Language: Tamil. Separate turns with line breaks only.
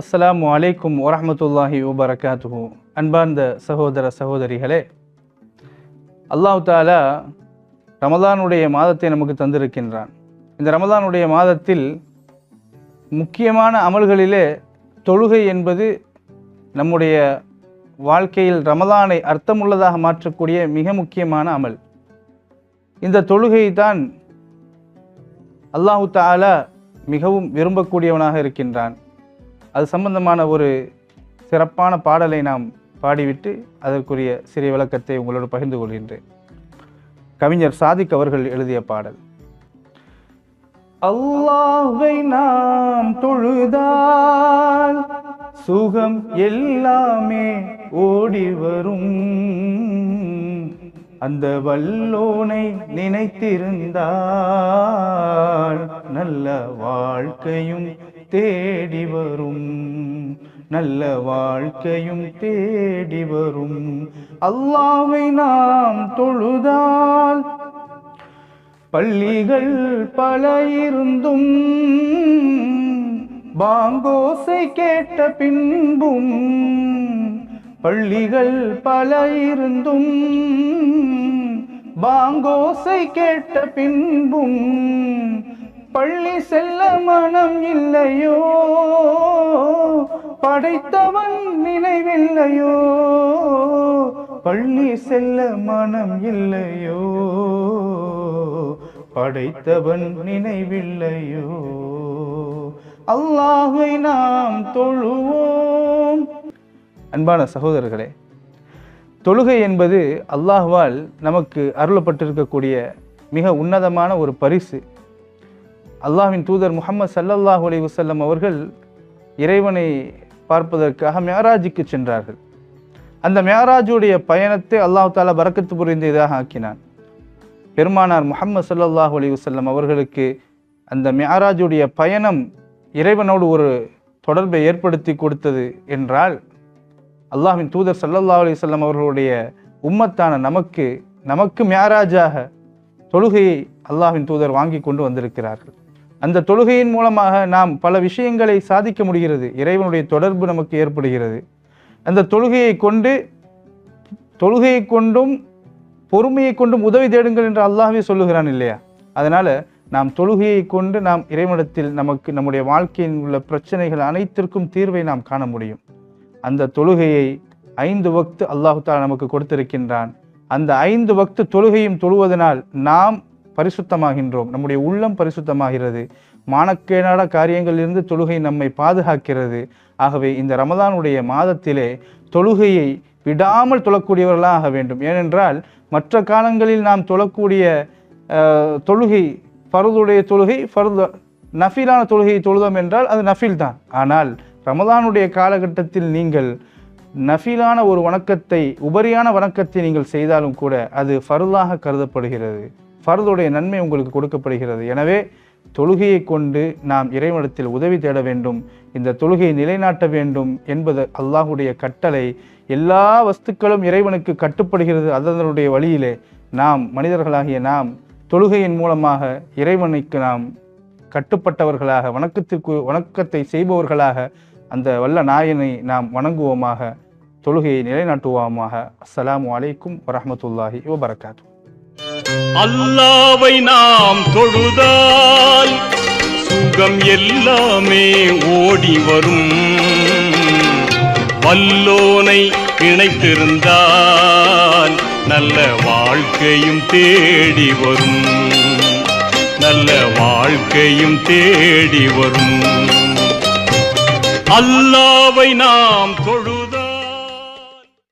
அஸ்ஸலாமு அலைக்கும் வரமத்துல்லாஹி வபரகாத்துஹு. அன்பார்ந்த சகோதர சகோதரிகளே அல்லாஹு தாலா ரமதானுடைய மாதத்தை நமக்கு தந்திருக்கின்றான். இந்த ரமதானுடைய மாதத்தில் முக்கியமான அமல்களிலே தொழுகை என்பது நம்முடைய வாழ்க்கையில் ரமதானை அர்த்தமுள்ளதாக மாற்றக்கூடிய மிக முக்கியமான அமல். இந்த தொழுகை தான் அல்லாஹு தாலா மிகவும் விரும்பக்கூடியவனாக இருக்கின்றான். அது சம்பந்தமான ஒரு சிறப்பான பாடலை நாம் பாடிவிட்டு அதற்குரிய சிறிய விளக்கத்தை உங்களோடு பகிர்ந்து கொள்கின்றேன். கவிஞர் சாதிக் அவர்கள் எழுதிய பாடல். அல்லாஹை நாம் தொழுதால் சுகம் எல்லாமே ஓடி வரும். அந்த வல்லோனை நினைத்திருந்தால் நல்ல வாழ்க்கையும் தேடி வரும். நல்ல வாழ்க்கையும் தேடி வரும். அல்லாவை நாம் தொழுதால் பள்ளிகள் பல இருந்தும் பாங்கோசை கேட்ட பின்பும் பள்ளிகள் பல இருந்தும் பாங்கோசை கேட்ட பின்பும் பள்ளி செல்ல மனம் இல்லையோ? படைத்தவன் நினைவில்லையோ? பள்ளி செல்ல மனம் இல்லையோ? படைத்தவன் நினைவில்லையோ? அல்லாஹை நாம் தொழுவோம். அன்பான சகோதரர்களே தொழுகை என்பது அல்லாஹ்வால் நமக்கு அருளப்பட்டிருக்கக்கூடிய மிக உன்னதமான ஒரு பரிசு. அல்லாஹ்வின் தூதர் முகமது சல்லல்லாஹ் அலி வசல்லம் அவர்கள் இறைவனை பார்ப்பதற்காக மேராஜுக்கு சென்றார்கள். அந்த மேராஜுடைய பயணத்தை அல்லாஹ் தாலா பறக்கத்து புரிந்ததாக ஆக்கினான். பெருமானார் முகமது சல்லாஹ் அலி வசல்லம் அவர்களுக்கு அந்த மேராஜுடைய பயணம் இறைவனோடு ஒரு தொடர்பை ஏற்படுத்தி கொடுத்தது என்றால் அல்லாஹின் தூதர் சல்லல்லா அலிசல்லம் அவர்களுடைய உம்மத்தான நமக்கு நமக்கு மேராஜாக தொழுகையை அல்லாஹ்வின் தூதர் வாங்கி கொண்டு வந்திருக்கிறார்கள். அந்த தொழுகையின் மூலமாக நாம் பல விஷயங்களை சாதிக்க முடிகிறது. இறைவனுடைய தொடர்பு நமக்கு ஏற்படுகிறது. அந்த தொழுகையை கொண்டு தொழுகையை கொண்டும் பொறுமையை கொண்டும் உதவி தேடுங்கள் என்று அல்லாஹே சொல்லுகிறான் இல்லையா? அதனால் நாம் தொழுகையை கொண்டு நாம் இறைவனத்தில் நமக்கு நம்முடைய வாழ்க்கையில் உள்ள பிரச்சனைகள் அனைத்திற்கும் தீர்வை நாம் காண முடியும். அந்த தொழுகையை ஐந்து வக்து அல்லாஹு தாலா நமக்கு கொடுத்திருக்கின்றான். அந்த ஐந்து வக்து தொழுகையும் தொழுவதனால் நாம் பரிசுத்தமாகின்றோம். நம்முடைய உள்ளம் பரிசுத்தமாகிறது. மானக்கேடான காரியங்களிலிருந்து தொழுகை நம்மை பாதுகாக்கிறது. ஆகவே இந்த ரமதானுடைய மாதத்திலே தொழுகையை விடாமல் தொழக்கூடியவர்களாக ஆக வேண்டும். ஏனென்றால் மற்ற காலங்களில் நாம் தொழக்கூடிய தொழுகை பருதுடைய தொழுகை ஃபர்து நஃபிலான தொழுகையை தொழுதோம் என்றால் அது நஃபில் தான் ஆனால் ரமதானுடைய காலகட்டத்தில் நீங்கள் நஃபிலான ஒரு வணக்கத்தை உபரியான வணக்கத்தை நீங்கள் செய்தாலும் கூட அது ஃபருதாக கருதப்படுகிறது. ஃபருதுடைய நன்மை உங்களுக்கு கொடுக்கப்படுகிறது. எனவே தொழுகையை கொண்டு நாம் இறைவனத்தில் உதவி தேட வேண்டும். இந்த தொழுகையை நிலைநாட்ட வேண்டும் என்பது அல்லாஹுடைய கட்டளை. எல்லா வஸ்துக்களும் இறைவனுக்கு கட்டுப்படுகிறது அதனுடைய வழியிலே. நாம் மனிதர்களாகிய நாம் தொழுகையின் மூலமாக இறைவனுக்கு நாம் கட்டுப்பட்டவர்களாக வணக்கத்திற்கு வணக்கத்தை செய்பவர்களாக அந்த வல்ல நாயனை நாம் வணங்குவோமாக தொழுகையை நிலைநாட்டுவோமாக. அஸ்லாம் வலைக்கும் வரமத்துல்லாஹி வபரகாத்து.
அல்லாவை நாம் தொழுதால் சுகம் எல்லாமே ஓடி வரும். வல்லோனை இணைத்திருந்தால் நல்ல வாழ்க்கையும் தேடி வரும். நல்ல வாழ்க்கையும் தேடி வரும். அல்லாவை நாம் தொழு